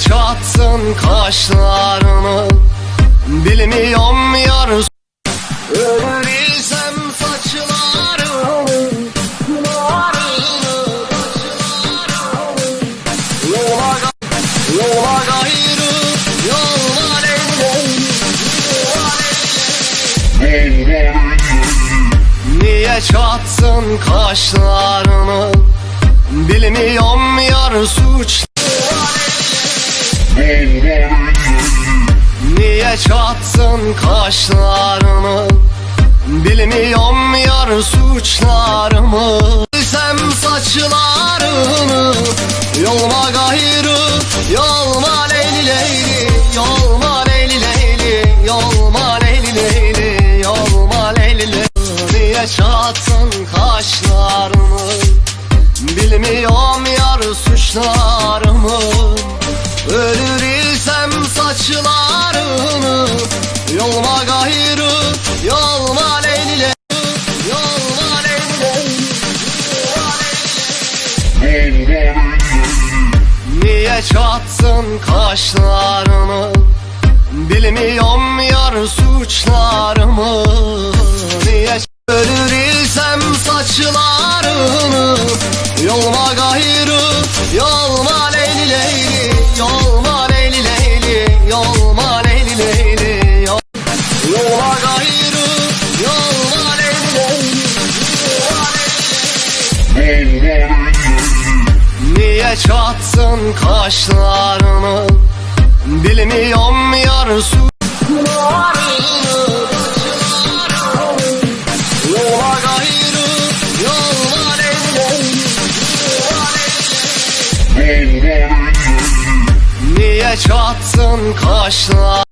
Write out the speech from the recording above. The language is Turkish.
Niye çatsın kaşlarını. Bilmiyorum yar Ölür isem saçlarını Kınarını Yola, yola gayrı Yollar Niye çatsın kaşlarını? Bilmiyorum yar suç Niye çatsın kaşlarını Bilmiyorum yar suçlarımı. Bilsem saçlarını Yolma gayrı Yolma leyli leyli Yolma leyli leyli Yolma leyli leyli Yolma leyli leyli Niye çatsın kaşlarını Bilmiyorum yar suçlarımı Niye çatsın kaşlarını. Bilmiyorum yar suçlarımı Niye çatsın kaşlarını. Bilmiyorum yar su. Niye çatsın kaşlar